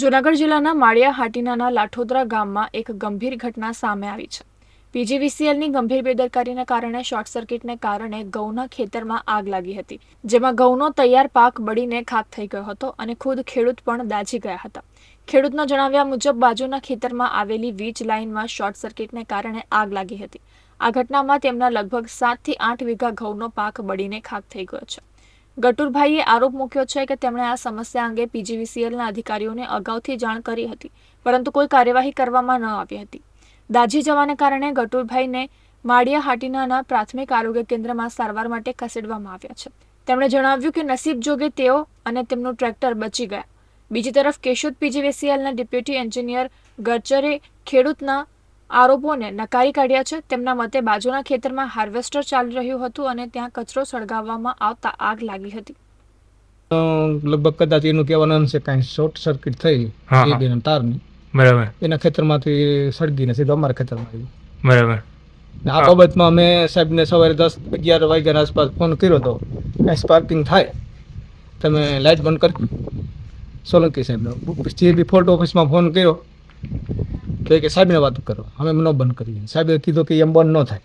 જૂનાગઢ જિલ્લાના માળિયા હાટીનાના લાઠોદરા ગામમાં એક ગંભીર ઘટના સામે આવી છે. પીજીવીસીએલની ગંભીર બેદરકારીને કારણે શોર્ટ સર્કિટને કારણે ઘઉંના ખેતરમાં આગ લાગી હતી, જેમાં ઘઉંનો તૈયાર પાક બળીને ખાક થઈ ગયો હતો અને ખુદ ખેડૂત પણ દાઝી ગયા હતા. ખેડૂતના જણાવ્યા મુજબ, બાજુના ખેતરમાં આવેલી વીજ લાઇનમાં શોર્ટ સર્કિટને કારણે આગ લાગી હતી. આ ઘટનામાં તેમના લગભગ સાતથી આઠ વીઘા ઘઉંનો પાક બળીને ખાક થઈ ગયો છે. ગટુરભાઈએ આરોપ મૂક્યો છે કે તેમણે આ સમસ્યા અંગે પીજીવીસીએલના અધિકારીઓને અગાઉથી જાણ કરી હતી, પરંતુ કોઈ કાર્યવાહી કરવામાં ન આવી હતી. દાઝી જવાને કારણે ગટુરભાઈને માળિયા હાટીનાના પ્રાથમિક આરોગ્ય કેન્દ્રમાં સારવાર માટે ખસેડવામાં આવ્યા છે. તેમણે જણાવ્યું કે નસીબ જોગે તેઓ અને તેમનું ટ્રેક્ટર બચી ગયા. બીજી તરફ કેશોદ પીજીવીસીએલના ડેપ્યુટી એન્જિનિયર ગર્ચરે ખેડૂતના આરોપોને નકારી કાઢ્યા છે. તેમના મતે બાજુના ખેતરમાં હાર્વેસ્ટર ચાલી રહ્યું હતું અને ત્યાં કચરો સળગાવવામાં આવતા આગ લાગી હતી. લગભગ કદાચ એનું કહેવાનું એમ છે કાંઈ શોર્ટ સર્કિટ થઈ. એ બેન તારની. બરાબર. એના ખેતરમાંથી સળગીને સીધો અમારા ખેતરમાં આવ્યું. બરાબર. આ બાબતમાં અમે સાહેબને સવારે દસ અગિયાર વાગ્યાના આસપાસ ફોન કર્યો હતો કાંઈ સ્પાર્કિંગ થાય તમે લાઇટ બંધ કરી સોલંકી સાહેબનો જે બી ફોર્ટ ઓફિસમાં ફોન કર્યો તો કે સાહેબને વાત કરો. અમે ન બંધ કરીએ. સાહેબે કીધું કે એમ બંધ ન થાય.